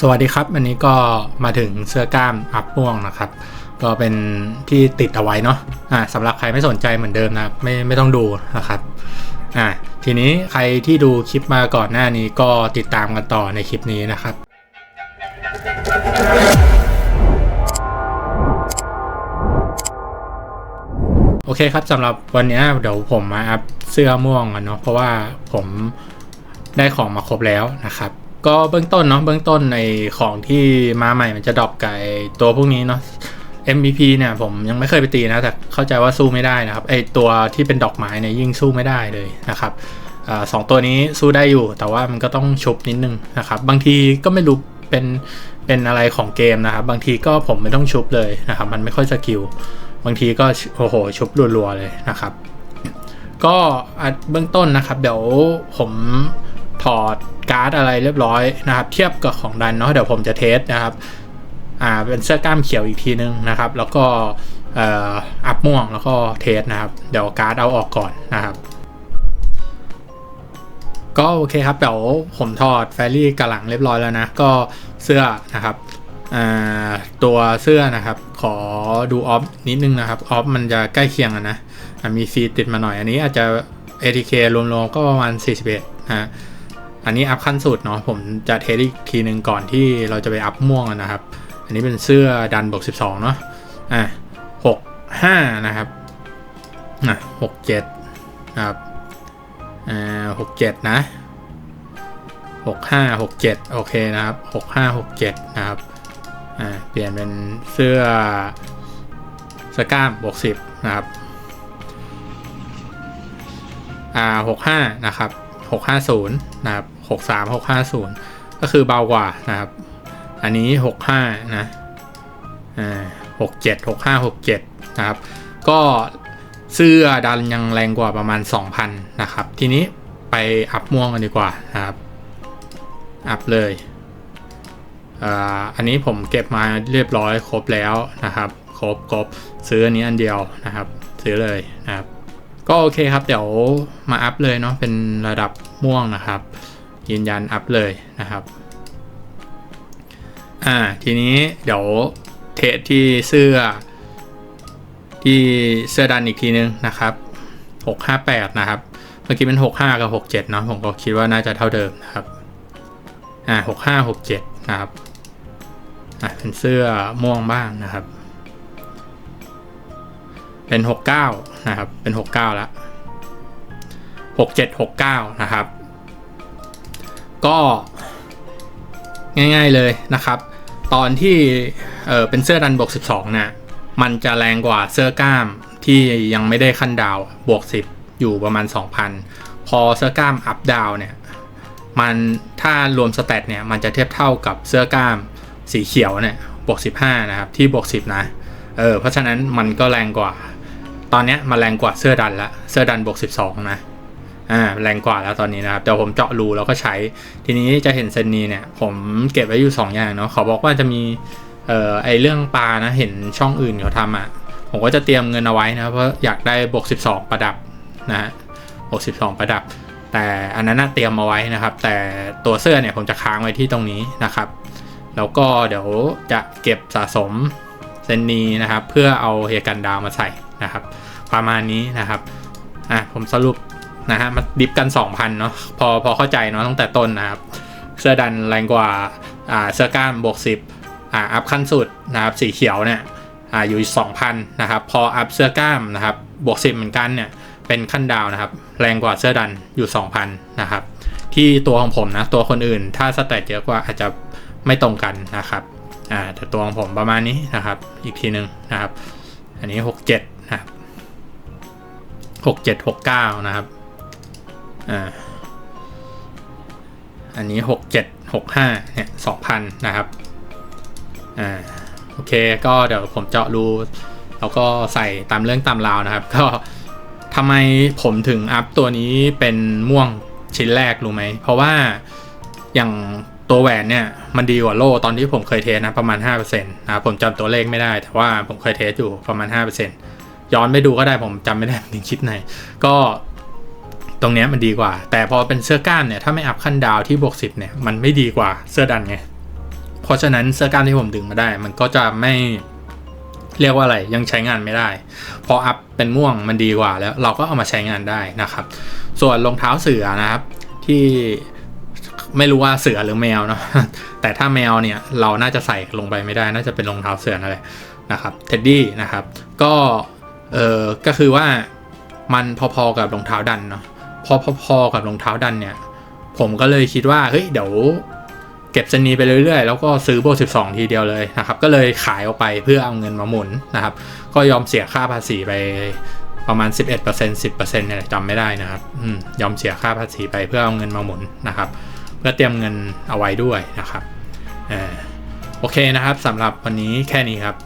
สวัสดีครับอันนี้ก็มาถึงเสื้อกล้ามอัพม่วงนะครับ ก็เป็นที่ติดเอาไว้เนาะอ่าสำหรับใครไม่สนใจเหมือนเดิมนะไม่ไม่ต้องดูนะครับอ่าทีนี้ใครที่ดูคลิปมาก่อนหน้านี้ก็ติดตามกันต่อในคลิปนี้นะครับ โอเคครับสำหรับวันนี้เดี๋ยวผมมาอัพเสื้อม่วงกันเนาะเพราะว่าผมได้ของมาครบแล้วนะครับ ก็เบื้องต้นเนาะเบื้องต้นในของที่มาใหม่มันจะดรอปไก่ตัวพวกนี้เนาะ MVP เนี่ยผมยังไม่เคยไปตีนะ แต่เข้าใจว่าสู้ไม่ได้นะครับไอตัวที่เป็นดอกไม้เนี่ยยิ่งสู้ไม่ได้เลยนะครับอสองตัวนี้สู้ได้อยู่ แต่ว่ามันก็ต้องชุบนิดนึงนะครับ บางทีก็ไม่รู้เป็นเป็นอะไรของเกมนะครับ บางทีก็ผมไม่ต้องชุบเลยนะครับ มันไม่ค่อยสกิลบางทีก็โอ้โหชุบรัวๆเลยนะครับ ก็เบื้องต้นนะครับ เดี๋ยวผม ถอดการ์ดอะไรเรียบร้อยนะครับ เทียบกับของดันเนาะเดี๋ยวผมจะเทสนะครับอ่าเป็นเสื้อกล้ามเขียวอีกทีนึงนะครับ แล้วก็เอ่ออัพม่วงแล้วก็เทสนะครับ เดี๋ยวการ์ดเอาออกก่อนนะครับ ก็โอเคครับเดี๋ยวผมถอดแฟรี่กระหลังเรียบร้อยแล้วนะ ก็เสื้อนะครับตัวเสื้อนะครับ ขอดูออฟนิดนึงนะครับออฟมันจะใกล้เคียงกันนะมีฟีติดมาหน่อยอันนี้อาจจะ ATK รวมๆก็ประมาณ41นะฮะ อันนี้อัพขั้นสุดเนาะผมจะเทสอีกทีหนึ่งก่อนที่เราจะไปอัพม่วงนะครับ อันนี้เป็นเสื้อดันบวก12เนาะอะ65นะครับอะ67นะครับอ่าหกเจ็ดนะหกห้าหกเจ็ดโอเคนะครับหกห้าหกเจ็ดนะครับอ่าเปลี่ยนเป็นเสื้อสก้ามบวกสิบนะครับอ่าหกห้านะครับหกห้าศูนย์นะครับ หกสามหกห้าศูนย์ก็คือเบากว่านะครับ อันนี้หกห้านะ อ่าหกเจ็ดหกห้าหกเจ็ดนะครับ ก็เสื้อดันยังแรงกว่าประมาณ 2,000 นะครับ ทีนี้ไปอัพม่วงกันดีกว่านะครับ อัพเลยอ่าอันนี้ผมเก็บมาเรียบร้อยครบแล้วนะครับ ครบครบซื้ออันนี้อันเดียวนะครับ ซื้อเลยนะครับ ก็โอเคครับ เดี๋ยวมาอัพเลยเนาะเป็นระดับม่วงนะครับ ยืนยันอัพเลยนะครับ อ่า ทีนี้เดี๋ยวเทสที่เสื้อ ที่เสื้อดันอีกทีนึงนะครับ 658 นะครับ เมื่อกี้เป็น 65 กับ 67 เนาะผมก็คิดว่าน่าจะเท่าเดิมนะครับ อ่า 65 67 นะครับ อ่าเป็นเสื้อม่วงบ้างนะครับ เป็น 69 นะครับ เป็น 69 แล้ว67 69 นะครับ ก็ง่ายๆเลยนะครับ ตอนที่เออเป็นเสื้อดันบวก 12เนี่ยมันจะแรงกว่าเสื้อกล้ามที่ยังไม่ได้ขั้นดาวบวก 10 อยู่ประมาณ 2,000 พอเสื้อกล้ามอัพดาวเนี่ยมันถ้ารวมสเตตเนี่ยมันจะเทียบเท่ากับเสื้อกล้ามสีเขียวเนี่ยบวก 15 นะครับ ที่บวก 10 นะเออเพราะฉะนั้นมันก็แรงกว่า ตอนนี้มันแรงกว่าเสื้อดันละเสื้อดันบวก 12 นะ อ่าแรงกว่าแล้วตอนนี้นะครับแต่ผมเจาะรูแล้วก็ใช้ ทีนี้จะเห็นเซนนีเนี่ย ผมเก็บไว้อยู่ 2 อย่างเนาะขาบอกว่าจะมีเอ่อไอเรื่องปลานะเห็นช่องอื่นเขาทำอะ ผมก็จะเตรียมเงินเอาไว้นะเพราะอยากได้บวก12 ประดับนะฮะบวก12 ประดับ แต่อันนั้นนะเตรียมเอาไว้นะครับ แต่ตัวเสื้อเนี่ยผมจะค้างไว้ที่ตรงนี้นะครับแล้วก็เดี๋ยวจะเก็บสะสมเซนนีนะครับ เพื่อเอาเฮกันดาวมาใส่นะครับ ประมาณนี้นะครับอะผมสรุป นะฮะมาดิฟกัน 2,000เนาะพอพอเข้าใจเนาะตั้งแต่ต้นนะครับ เสื้อดันแรงกว่าอ่าเสื้อกล้ามบวก10อ่าอัพขั้นสุดนะครับสีเขียวเนี่ยอ่าอยู่ 2,000นะครับพออัพเสื้อกล้ามนะครับบวก10เหมือนกันเนี่ยเป็นขั้นดาวนะครับ แรงกว่าเสื้อดันอยู่ 2,000นะครับที่ตัวของผมนะตัวคนอื่น ถ้าสแตทเยอะกว่าอาจจะไม่ตรงกันนะครับอ่าแต่ตัวของผมประมาณนี้นะครับ อีกทีหนึ่งนะครับ อันนี้ 67นะครับ67 69 นะครับ อ่าอันนี้ 67 65เนี่ย2,000 นะครับ อ่า โอเค ก็เดี๋ยวผมเจาะรู แล้วก็ใส่ตามเรื่องตามราวนะครับ ก็ทำไมผมถึงอัพตัวนี้เป็นม่วงชิ้นแรกรู้ไหม เพราะว่าอย่างตัวแหวนเนี่ยมันดีกว่าโล่ตอนที่ผมเคยเทสนะประมาณ 5%นะครับผมจำตัวเลขไม่ได้ แต่ว่าผมเคยเทสอยู่ประมาณ 5%ย้อนไปดูก็ได้ผมจำไม่ได้ถึงคิดไหน ก็ ตรงเนี้ยมันดีกว่า แต่พอเป็นเสื้อกล้ามเนี่ยถ้าไม่อัพขั้นดาวที่บวก10เนี่ยมันไม่ดีกว่าเสื้อดันไงเพราะฉะนั้นเสื้อกล้ามที่ผมดึงมาได้ มันก็จะไม่เรียกว่าอะไรยังใช้งานไม่ได้ พออัพเป็นม่วงมันดีกว่าแล้วเราก็เอามาใช้งานได้นะครับ ส่วนรองเท้าเสือนะครับ ที่ไม่รู้ว่าเสือหรือแมวเนาะแต่ถ้าแมวเนี่ยเราน่าจะใส่ลงไปไม่ได้ น่าจะเป็นรองเท้าเสือนั่นแหละนะครับเท็ดดี้นะครับ ก็เออก็คือว่ามันพอๆกับรองเท้าดันเนาะ พอพอๆกับรองเท้าดันเนี่ย ผมก็เลยคิดว่าเฮ้ยเดี๋ยวเก็บเซนีไปเรื่อยๆ แล้วก็ซื้อโบ12 ทีเดียวเลยนะครับก็เลยขายออกไปเพื่อเอาเงินมาหมุนนะครับ ก็ยอมเสียค่าภาษีไปประมาณ 11% 10%เนี่ยจำไม่ได้นะครับอยอมเสียค่าภาษีไปเพื่อเอาเงินมาหมุนนะครับ เพื่อเตรียมเงินเอาไว้ด้วยนะครับออโอเคนะครับสำหรับวันนี้แค่นี้ครับ